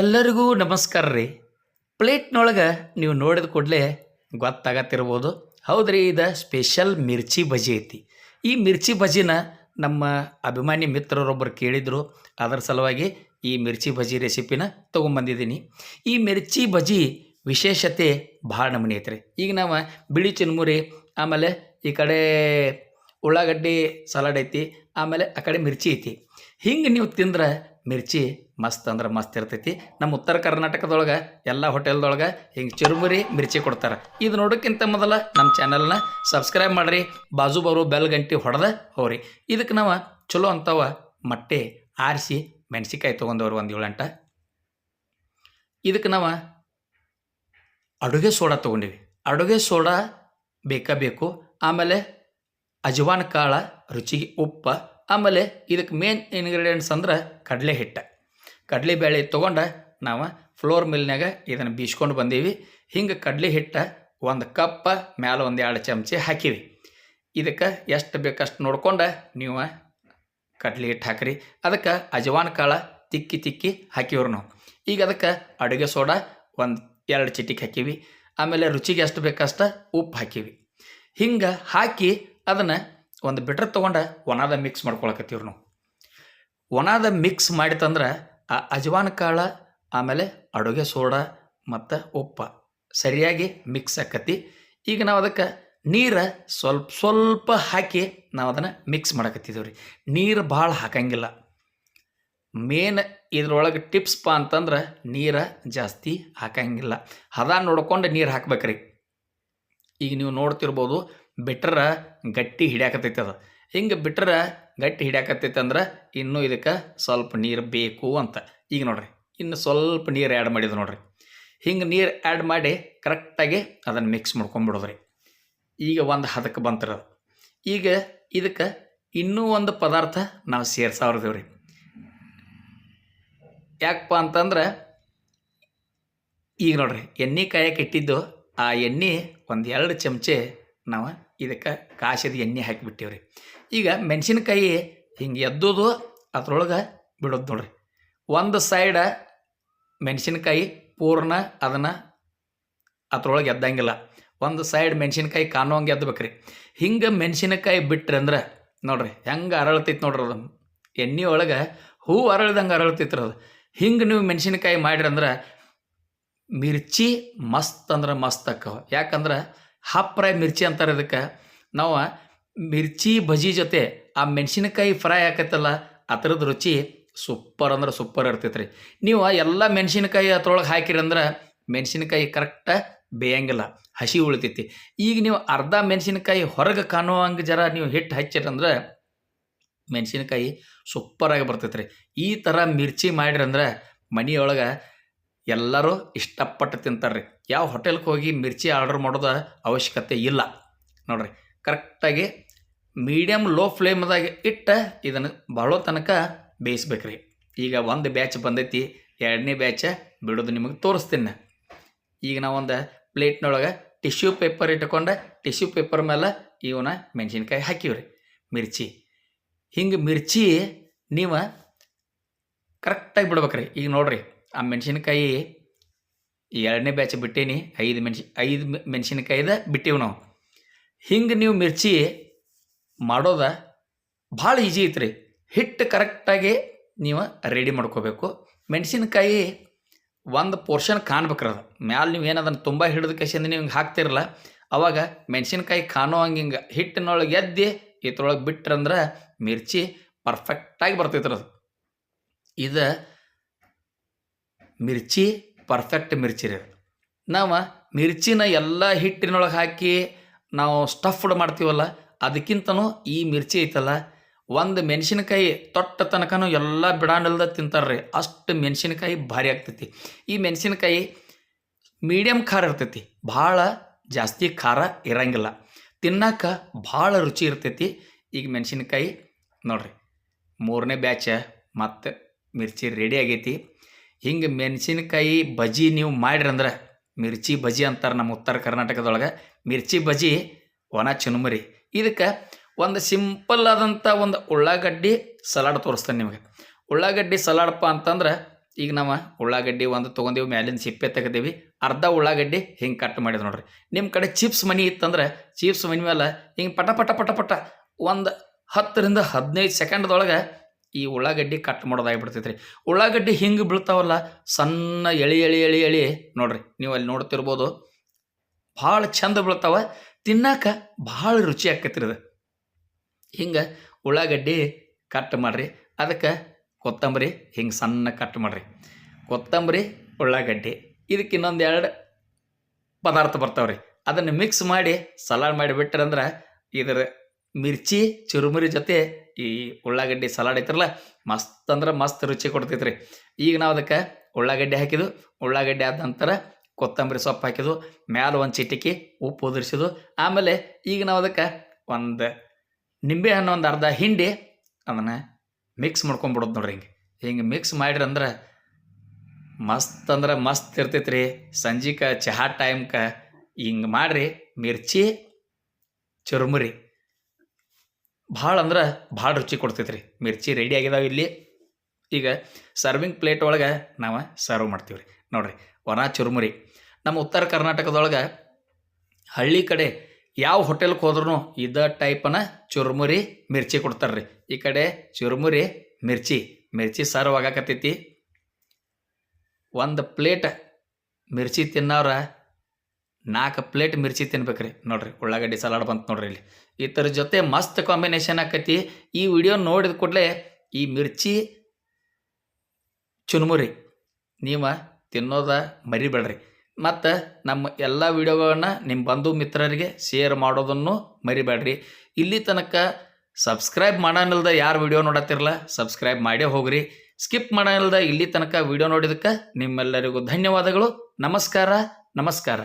ಎಲ್ಲರಿಗೂ ನಮಸ್ಕಾರ ರೀ. ಪ್ಲೇಟ್ನೊಳಗೆ ನೀವು ನೋಡಿದ ಕೂಡಲೇ ಗೊತ್ತಾಗತ್ತಿರ್ಬೋದು. ಹೌದ್ರಿ, ಇದು ಸ್ಪೆಷಲ್ ಮಿರ್ಚಿ ಬಜಿ ಐತಿ. ಈ ಮಿರ್ಚಿ ಬಜಿನ ನಮ್ಮ ಅಭಿಮಾನಿ ಮಿತ್ರರೊಬ್ಬರು ಕೇಳಿದರು. ಅದರ ಸಲುವಾಗಿ ಈ ಮಿರ್ಚಿ ಬಜಿ ರೆಸಿಪಿನ ತೊಗೊಂಬಂದಿದ್ದೀನಿ. ಈ ಮಿರ್ಚಿ ಬಜಿ ವಿಶೇಷತೆ ಭಾಳ ನಮೂನಿ ಐತ್ರಿ. ಈಗ ನಾವು ಬಿಳಿ ಚಿನ್ಮುರಿ, ಆಮೇಲೆ ಈ ಕಡೆ ಉಳ್ಳಾಗಡ್ಡಿ ಸಲಾಡ್ ಐತಿ, ಆಮೇಲೆ ಆ ಕಡೆ ಮಿರ್ಚಿ ಐತಿ. ಹಿಂಗೆ ನೀವು ತಿಂದ್ರೆ ಮಿರ್ಚಿ ಮಸ್ತ್ ಅಂದ್ರೆ ಮಸ್ತ್ ಇರ್ತೈತಿ. ನಮ್ಮ ಉತ್ತರ ಕರ್ನಾಟಕದೊಳಗೆ, ಎಲ್ಲ ಹೋಟೆಲ್ದೊಳಗೆ ಹಿಂಗೆ ಚುರುಮುರಿ ಮಿರ್ಚಿ ಕೊಡ್ತಾರೆ. ಇದು ನೋಡೋಕ್ಕಿಂತ ಮೊದಲ ನಮ್ಮ ಚಾನಲ್ನ ಸಬ್ಸ್ಕ್ರೈಬ್ ಮಾಡಿರಿ, ಬಾಜು ಬರೋ ಬೆಲ್ ಗಂಟಿ ಹೊಡೆದ ಹೋರಿ ಇದಕ್ಕೆ ನಾವು ಚಲೋ ಅಂತವ ಮೊಟ್ಟೆ ಆರಿಸಿ ಮೆಣಸಿಕಾಯಿ ತೊಗೊಂಡವ್ರು ಒಂದು ಏಳೆಂಟ ಇದಕ್ಕೆ ನಾವು ಅಡುಗೆ ಸೋಡಾ ತೊಗೊಂಡಿವಿ. ಅಡುಗೆ ಸೋಡಾ ಬೇಕಾ ಬೇಕು, ಆಮೇಲೆ ಅಜವಾನ್ ಕಾಳ ರುಚಿಗೆ ಉಪ್ಪ, ಆಮೇಲೆ ಇದಕ್ಕೆ ಮೇನ್ ಇಂಗ್ರೀಡಿಯೆಂಟ್ಸ್ ಅಂದ್ರೆ ಕಡಲೆ ಹಿಟ್ಟು. ಕಡಲೆ ಬೇಳೆ ತೊಗೊಂಡು ನಾವು ಫ್ಲೋರ್ ಮಿಲ್ನಾಗ ಇದನ್ನು ಬೀಸ್ಕೊಂಡು ಬಂದೀವಿ. ಹಿಂಗೆ ಕಡಲೆ ಹಿಟ್ಟು ಒಂದು ಕಪ್ಪ, ಮ್ಯಾಲ ಒಂದು ಎರಡು ಚಮಚೆ ಹಾಕಿವಿ. ಇದಕ್ಕೆ ಎಷ್ಟು ಬೇಕಷ್ಟು ನೋಡ್ಕೊಂಡು ನೀವು ಕಡಲೆ ಹಿಟ್ಟು ಹಾಕಿರಿ. ಅದಕ್ಕೆ ಅಜವಾನ್ ಕಾಳ ತಿಕ್ಕಿ ತಿಕ್ಕಿ ಹಾಕಿವ್ರು ನಾವು. ಈಗ ಅದಕ್ಕೆ ಅಡುಗೆ ಸೋಡಾ ಒಂದು ಎರಡು ಚಿಟಿಕೆ ಹಾಕೀವಿ. ಆಮೇಲೆ ರುಚಿಗೆ ಎಷ್ಟು ಬೇಕಷ್ಟು ಉಪ್ಪು ಹಾಕೀವಿ. ಹಿಂಗೆ ಹಾಕಿ ಅದನ್ನು ಒಂದು ಬಿಟ್ರೆ ತೊಗೊಂಡು ಒಣದ ಮಿಕ್ಸ್ ಮಾಡ್ಕೊಳಕತ್ತೀವ್ರು ನಾವು. ಒಣದ ಮಿಕ್ಸ್ ಮಾಡಿತಂದ್ರೆ ಆ ಅಜವಾನ ಕಾಳು, ಆಮೇಲೆ ಅಡುಗೆ ಸೋಡಾ ಮತ್ತು ಉಪ್ಪು ಸರಿಯಾಗಿ ಮಿಕ್ಸ್ ಆಕತಿ. ಈಗ ನಾವು ಅದಕ್ಕೆ ನೀರು ಸ್ವಲ್ಪ ಸ್ವಲ್ಪ ಹಾಕಿ ನಾವು ಅದನ್ನು ಮಿಕ್ಸ್ ಮಾಡಕತ್ತಿದ್ದೀವಿ ರೀ ನೀರು ಭಾಳ ಹಾಕಂಗಿಲ್ಲ. ಮೇನ್ ಇದ್ರೊಳಗೆ ಟಿಪ್ಸ್ಪ ಅಂತಂದ್ರೆ ನೀರು ಜಾಸ್ತಿ ಹಾಕಂಗಿಲ್ಲ. ಹದ ನೋಡ್ಕೊಂಡು ನೀರು ಹಾಕ್ಬೇಕ್ರಿ. ಈಗ ನೀವು ನೋಡ್ತಿರ್ಬೋದು ಬಿಟ್ರ ಗಟ್ಟಿ ಹಿಡ್ಯಾಕತ್ತೈತೆ ಅದು. ಹಿಂಗೆ ಬಿಟ್ರೆ ಗಟ್ಟಿ ಹಿಡ್ಯಾಕತ್ತೈತೆ ಅಂದ್ರೆ ಇನ್ನೂ ಇದಕ್ಕೆ ಸ್ವಲ್ಪ ನೀರು ಬೇಕು ಅಂತ. ಈಗ ನೋಡ್ರಿ, ಇನ್ನು ಸ್ವಲ್ಪ ನೀರು ಆ್ಯಡ್ ಮಾಡಿದ್ರು ನೋಡ್ರಿ. ಹಿಂಗೆ ನೀರು ಆ್ಯಡ್ ಮಾಡಿ ಕರೆಕ್ಟಾಗಿ ಅದನ್ನು ಮಿಕ್ಸ್ ಮಾಡ್ಕೊಂಬಿಡೋದ್ರಿ. ಈಗ ಒಂದು ಹದಕ್ಕೆ ಬಂತಿರೋದು ಈಗ ಇದಕ್ಕೆ ಇನ್ನೂ ಒಂದು ಪದಾರ್ಥ ನಾವು ಸೇರ್ಸಾವ್ರದೇವ್ರಿ. ಯಾಕಪ್ಪ ಅಂತಂದ್ರೆ ಈಗ ನೋಡ್ರಿ, ಎಣ್ಣೆ ಕಾಯಕ್ಕೆ ಇಟ್ಟಿದ್ದು ಆ ಎಣ್ಣೆ ಒಂದು ಎರಡು ಚಮಚೆ ನಾವು ಇದಕ್ಕೆ ಕಾಸಿದ ಎಣ್ಣೆ ಹಾಕಿಬಿಟ್ಟಿವ್ರಿ. ಈಗ ಮೆಣಸಿನ್ಕಾಯಿ ಹಿಂಗೆ ಎದ್ದೋದು ಅದ್ರೊಳಗೆ ಬಿಡೋದು ನೋಡ್ರಿ. ಒಂದು ಸೈಡ ಮೆಣಸಿನ್ಕಾಯಿ ಪೂರ್ಣ ಅದನ್ನು ಅದ್ರೊಳಗೆ ಎದ್ದಂಗಿಲ್ಲ. ಒಂದು ಸೈಡ್ ಮೆಣಸಿನ್ಕಾಯಿ ಕಾಣುವಂಗೆ ಎದ್ದಬೇಕ್ರಿ ಹಿಂಗೆ ಮೆಣಸಿನಕಾಯಿ ಬಿಟ್ರಿ ಅಂದ್ರೆ ನೋಡ್ರಿ, ಹೆಂಗೆ ಅರಳತೈತಿ ನೋಡ್ರಿ ಅದು. ಎಣ್ಣೆ ಒಳಗೆ ಹೂ ಅರಳ್ದಂಗೆ ಅರಳ್ತೈತ್ರಿ ಅದು. ಹಿಂಗೆ ನೀವು ಮೆಣಸಿನಕಾಯಿ ಮಾಡಿರಿ ಅಂದ್ರೆ ಮಿರ್ಚಿ ಮಸ್ತ್ ಅಂದ್ರೆ ಮಸ್ತ್ ಅಕ್ಕವ. ಯಾಕಂದ್ರೆ ಹಾಫ್ ಫ್ರೈ ಮಿರ್ಚಿ ಅಂತಾರೆ ಅದಕ್ಕೆ. ನಾವು ಮಿರ್ಚಿ ಭಜಿ ಜೊತೆ ಆ ಮೆಣಸಿನಕಾಯಿ ಫ್ರೈ ಆಕತ್ತಲ್ಲ ಆ ರುಚಿ ಸೂಪರ್ ಅಂದ್ರೆ ಸೂಪರ್ ಇರ್ತೈತೆ ರೀ ನೀವು ಎಲ್ಲ ಮೆಣಸಿನಕಾಯಿ ಅದ್ರೊಳಗೆ ಹಾಕಿರಿ ಅಂದ್ರೆ ಮೆಣಸಿನಕಾಯಿ ಕರೆಕ್ಟ ಬೇಯಂಗಿಲ್ಲ, ಹಸಿ ಉಳಿತೈತಿ. ಈಗ ನೀವು ಅರ್ಧ ಮೆಣಸಿನಕಾಯಿ ಹೊರಗೆ ಕಾಣುವಂಗೆ ಜರ ನೀವು ಹಿಟ್ಟು ಹಚ್ಚಿರಂದ್ರೆ ಮೆಣಸಿನಕಾಯಿ ಸೂಪರಾಗಿ ಬರ್ತೈತೆ ರೀ ಈ ಥರ ಮಿರ್ಚಿ ಮಾಡಿರಂದ್ರೆ ಮನೆಯೊಳಗೆ ಎಲ್ಲರೂ ಇಷ್ಟಪಟ್ಟು ತಿಂತಾರೆ ರೀ ಯಾವ ಹೋಟೆಲ್ಗೆ ಹೋಗಿ ಮಿರ್ಚಿ ಆರ್ಡರ್ ಮಾಡೋದ ಅವಶ್ಯಕತೆ ಇಲ್ಲ. ನೋಡ್ರಿ, ಕರೆಕ್ಟಾಗಿ ಮೀಡಿಯಮ್ ಲೋ ಫ್ಲೇಮ್ದಾಗ ಇಟ್ಟು ಇದನ್ನು ಭಾಳ ತನಕ ಬೇಯಿಸ್ಬೇಕ್ರಿ. ಈಗ ಒಂದು ಬ್ಯಾಚ್ ಬಂದೈತಿ, ಎರಡನೇ ಬ್ಯಾಚ ಬಿಡೋದು ನಿಮಗೆ ತೋರಿಸ್ತೀನಿ. ಈಗ ನಾವೊಂದು ಪ್ಲೇಟ್ನೊಳಗೆ ಟಿಶ್ಯೂ ಪೇಪರ್ ಇಟ್ಕೊಂಡು, ಟಿಶ್ಯೂ ಪೇಪರ್ ಮೇಲೆ ಇವನ್ನ ಮೆಣಸಿನ್ಕಾಯಿ ಹಾಕಿವ್ರಿ. ಮಿರ್ಚಿ, ಹಿಂಗೆ ಮಿರ್ಚಿ ನೀವು ಕರೆಕ್ಟಾಗಿ ಬಿಡ್ಬೇಕ್ರಿ. ಈಗ ನೋಡ್ರಿ, ಆ ಮೆಣಸಿನ್ಕಾಯಿ ಎರಡನೇ ಬ್ಯಾಚ್ ಬಿಟ್ಟೇನಿ, ಐದು ಮೆಣಸಿ, ಐದು ಮೆಣಸಿನಕಾಯ್ದ ಬಿಟ್ಟಿವಿ ನಾವು. ಹಿಂಗೆ ನೀವು ಮಿರ್ಚಿ ಮಾಡೋದ ಭಾಳ ಈಜಿ ಐತ್ರಿ. ಹಿಟ್ಟು ಕರೆಕ್ಟಾಗಿ ನೀವು ರೆಡಿ ಮಾಡ್ಕೋಬೇಕು. ಮೆಣಸಿನಕಾಯಿ ಒಂದು ಪೋರ್ಷನ್ ಕಾಣ್ಬೇಕ್ರಿ ಅದು. ಮ್ಯಾಲೆ ನೀವು ಏನು ಅದನ್ನು ತುಂಬ ಹಿಡಿದ ಕಸಿಂದ ನೀವು ಹಿಂಗೆ ಹಾಕ್ತಿರಲ್ಲ, ಅವಾಗ ಮೆಣಸಿನ್ಕಾಯಿ ಕಾಣೋ ಹಂಗೆ ಹಿಂಗೆ ಹಿಟ್ಟಿನೊಳಗೆ ಎದ್ದಿ, ಇದ್ರೊಳಗೆ ಬಿಟ್ರಂದ್ರೆ ಮಿರ್ಚಿ ಪರ್ಫೆಕ್ಟಾಗಿ ಬರ್ತೈತ್ರಿ ಅದು. ಇದು ಮಿರ್ಚಿ ಪರ್ಫೆಕ್ಟ್ ಮಿರ್ಚಿ ರೀ ನಾವು ಮಿರ್ಚಿನ ಎಲ್ಲ ಹಿಟ್ಟಿನೊಳಗೆ ಹಾಕಿ ನಾವು ಸ್ಟಫ್ಡ್ ಮಾಡ್ತೀವಲ್ಲ, ಅದಕ್ಕಿಂತನೂ ಈ ಮಿರ್ಚಿ ಐತಲ್ಲ, ಒಂದು ಮೆಣಸಿನಕಾಯಿ ತೊಟ್ಟ ತನಕನೂ ಎಲ್ಲ ಬಿಡಾನಿಲ್ದ ತಿಂತಾರೆ ಅಷ್ಟು ಮೆಣಸಿನಕಾಯಿ ಭಾರಿ ಆಗ್ತೈತಿ. ಈ ಮೆಣಸಿನಕಾಯಿ ಮೀಡಿಯಮ್ ಖಾರ ಇರ್ತೈತಿ, ಭಾಳ ಜಾಸ್ತಿ ಖಾರ ಇರಂಗಿಲ್ಲ. ತಿನ್ನಕ್ಕೆ ಭಾಳ ರುಚಿ ಇರ್ತೈತಿ. ಈಗ ಮೆಣಸಿನಕಾಯಿ ನೋಡ್ರಿ, ಮೂರನೇ ಬ್ಯಾಚ ಮತ್ತು ಮಿರ್ಚಿ ರೆಡಿ ಆಗೈತಿ. ಹಿಂಗೆ ಮೆಣಸಿನಕಾಯಿ ಬಜಿ ನೀವು ಮಾಡಿರಂದ್ರೆ ಮಿರ್ಚಿ ಬಜಿ ಅಂತಾರೆ ನಮ್ಮ ಉತ್ತರ ಕರ್ನಾಟಕದೊಳಗೆ. ಮಿರ್ಚಿ ಬಜಿ ಒಣ ಚುನುಮರಿ. ಇದಕ್ಕೆ ಒಂದು ಸಿಂಪಲ್ ಆದಂಥ ಒಂದು ಉಳ್ಳಾಗಡ್ಡಿ ಸಲಾಡ್ ತೋರಿಸ್ತೇನೆ ನಿಮಗೆ. ಉಳ್ಳಾಗಡ್ಡಿ ಸಲಾಡಪ್ಪ ಅಂತಂದ್ರೆ ಈಗ ನಾವು ಉಳ್ಳಾಗಡ್ಡಿ ಒಂದು ತೊಗೊಂಡೀವಿ ಮ್ಯಾಲಿನ ಸಿಪ್ಪೆ ತೆಗೆದೇವಿ, ಅರ್ಧ ಉಳ್ಳಾಗಡ್ಡಿ ಹಿಂಗೆ ಕಟ್ ಮಾಡಿದ್ ನೋಡ್ರಿ. ನಿಮ್ಮ ಕಡೆ ಚಿಪ್ಸ್ ಮನಿ ಇತ್ತಂದ್ರೆ ಚಿಪ್ಸ್ ಮನಿ ಮೇಲೆ ಹಿಂಗೆ ಪಟ ಪಟ ಪಟ ಪಟ ಒಂದು ಹತ್ತರಿಂದ ಹದಿನೈದು ಸೆಕೆಂಡ್ದೊಳಗೆ ಈ ಉಳ್ಳಾಗಡ್ಡಿ ಕಟ್ ಮಾಡೋದಾಗಿಬಿಡ್ತೈತೆ ರೀ ಉಳ್ಳಾಗಡ್ಡಿ ಹಿಂಗೆ ಬೀಳ್ತಾವಲ್ಲ, ಸಣ್ಣ ಎಳಿ ಎಳಿ ಎಳಿ ಎಳಿ, ನೋಡ್ರಿ, ನೀವು ಅಲ್ಲಿ ನೋಡ್ತಿರ್ಬೋದು, ಭಾಳ ಚಂದ ಬೀಳ್ತಾವ, ತಿನ್ನಾಕ ಭಾಳ ರುಚಿ ಆಕೈತ್ರಿ ಅದು. ಹಿಂಗೆ ಉಳ್ಳಾಗಡ್ಡಿ ಕಟ್ ಮಾಡ್ರಿ, ಅದಕ್ಕೆ ಕೊತ್ತಂಬರಿ ಹಿಂಗೆ ಸಣ್ಣ ಕಟ್ ಮಾಡ್ರಿ. ಕೊತ್ತಂಬರಿ, ಉಳ್ಳಾಗಡ್ಡಿ ಇದಕ್ಕೆ ಇನ್ನೊಂದು ಎರಡು ಪದಾರ್ಥ ಬರ್ತಾವ್ರಿ. ಅದನ್ನು ಮಿಕ್ಸ್ ಮಾಡಿ ಸಲಾಡ್ ಮಾಡಿ ಅಂದ್ರೆ ಇದರ ಮಿರ್ಚಿ, ಚುರುಮುರಿ ಜೊತೆ ಈ ಉಳ್ಳಾಗಡ್ಡಿ ಸಲಾಡ್ ಐತ್ರಲ್ಲ, ಮಸ್ತ್ ಅಂದ್ರೆ ಮಸ್ತ್ ರುಚಿ ಕೊಡ್ತೈತ್ರಿ. ಈಗ ನಾವು ಅದಕ್ಕೆ ಉಳ್ಳಾಗಡ್ಡಿ ಹಾಕಿದ್ದು ಉಳ್ಳಾಗಡ್ಡಿ ಆದ ನಂತರ ಕೊತ್ತಂಬರಿ ಸೊಪ್ಪು ಹಾಕಿದ್ದು ಮ್ಯಾಲ ಒಂದು ಚಿಟಿಕಿ ಉಪ್ಪು ಉದುರಿಸಿದ್ದು ಆಮೇಲೆ ಈಗ ನಾವು ಅದಕ್ಕೆ ಒಂದು ನಿಂಬೆ ಹಣ್ಣು ಒಂದು ಅರ್ಧ ಹಿಂಡಿ ಅದನ್ನು ಮಿಕ್ಸ್ ಮಾಡ್ಕೊಂಬಿಡೋದು ನೋಡ್ರಿ ಹಿಂಗೆ. ಹಿಂಗೆ ಮಿಕ್ಸ್ ಮಾಡಿರಂದ್ರೆ ಮಸ್ತ್ ಅಂದ್ರೆ ಮಸ್ತ್ ಇರ್ತೈತೆ ರೀ ಸಂಜಿಕ ಚಹಾ ಟೈಮ್ಕ ಹಿಂಗೆ ಮಾಡಿರಿ, ಮಿರ್ಚಿ, ಚುರುಮುರಿ. ಭಾಳ ಅಂದ್ರೆ ಭಾಳ ರುಚಿ ಕೊಡ್ತೈತೆ ರೀ ಮಿರ್ಚಿ ರೆಡಿ ಆಗಿದಾವೆ ಇಲ್ಲಿ. ಈಗ ಸರ್ವಿಂಗ್ ಪ್ಲೇಟ್ ಒಳಗೆ ನಾವು ಸರ್ವ್ ಮಾಡ್ತೀವಿ ರೀ ನೋಡಿರಿ, ಒಣ ಚುರುಮುರಿ. ನಮ್ಮ ಉತ್ತರ ಕರ್ನಾಟಕದೊಳಗೆ ಹಳ್ಳಿ ಕಡೆ ಯಾವ ಹೋಟೆಲ್ಗೆ ಹೋದ್ರೂ ಇದ ಟೈಪನ ಚುರುಮುರಿ ಮಿರ್ಚಿ ಕೊಡ್ತಾರೆ ರೀ ಈ ಕಡೆ ಚುರುಮುರಿ, ಮಿರ್ಚಿ ಮಿರ್ಚಿ ಸರ್ವ್ ಆಗಾಕತ್ತೈತಿ. ಒಂದು ಪ್ಲೇಟ್ ಮಿರ್ಚಿ ತಿನ್ನೋರ ನಾಲ್ಕು ಪ್ಲೇಟ್ ಮಿರ್ಚಿ ತಿನ್ಬೇಕ್ರಿ. ನೋಡ್ರಿ, ಉಳ್ಳಾಗಡ್ಡಿ ಸಲಾಡ್ ಬಂತು ನೋಡ್ರಿ ಇಲ್ಲಿ. ಇದ್ರ ಜೊತೆ ಮಸ್ತ್ ಕಾಂಬಿನೇಷನ್ ಆಕತಿ. ಈ ವಿಡಿಯೋ ನೋಡಿದ ಕೂಡಲೇ ಈ ಮಿರ್ಚಿ ಚುನ್ಮುರಿ ನೀವು ತಿನ್ನೋದ ಮರಿಬೇಡ್ರಿ. ಮತ್ತು ನಮ್ಮ ಎಲ್ಲ ವಿಡಿಯೋಗಳನ್ನು ನಿಮ್ಮ ಬಂಧು ಮಿತ್ರರಿಗೆ ಶೇರ್ ಮಾಡೋದನ್ನು ಮರಿಬೇಡ್ರಿ. ಇಲ್ಲಿ ತನಕ ಸಬ್ಸ್ಕ್ರೈಬ್ ಮಾಡೋನಿಲ್ದ ಯಾರು ವಿಡಿಯೋ ನೋಡತ್ತಿರಲ್ಲ ಸಬ್ಸ್ಕ್ರೈಬ್ ಮಾಡೇ ಹೋಗ್ರಿ. ಸ್ಕಿಪ್ ಮಾಡೋನಿಲ್ದ ಇಲ್ಲಿ ತನಕ ವಿಡಿಯೋ ನೋಡಿದಕ್ಕೆ ನಿಮ್ಮೆಲ್ಲರಿಗೂ ಧನ್ಯವಾದಗಳು. ನಮಸ್ಕಾರ ನಮಸ್ಕಾರ.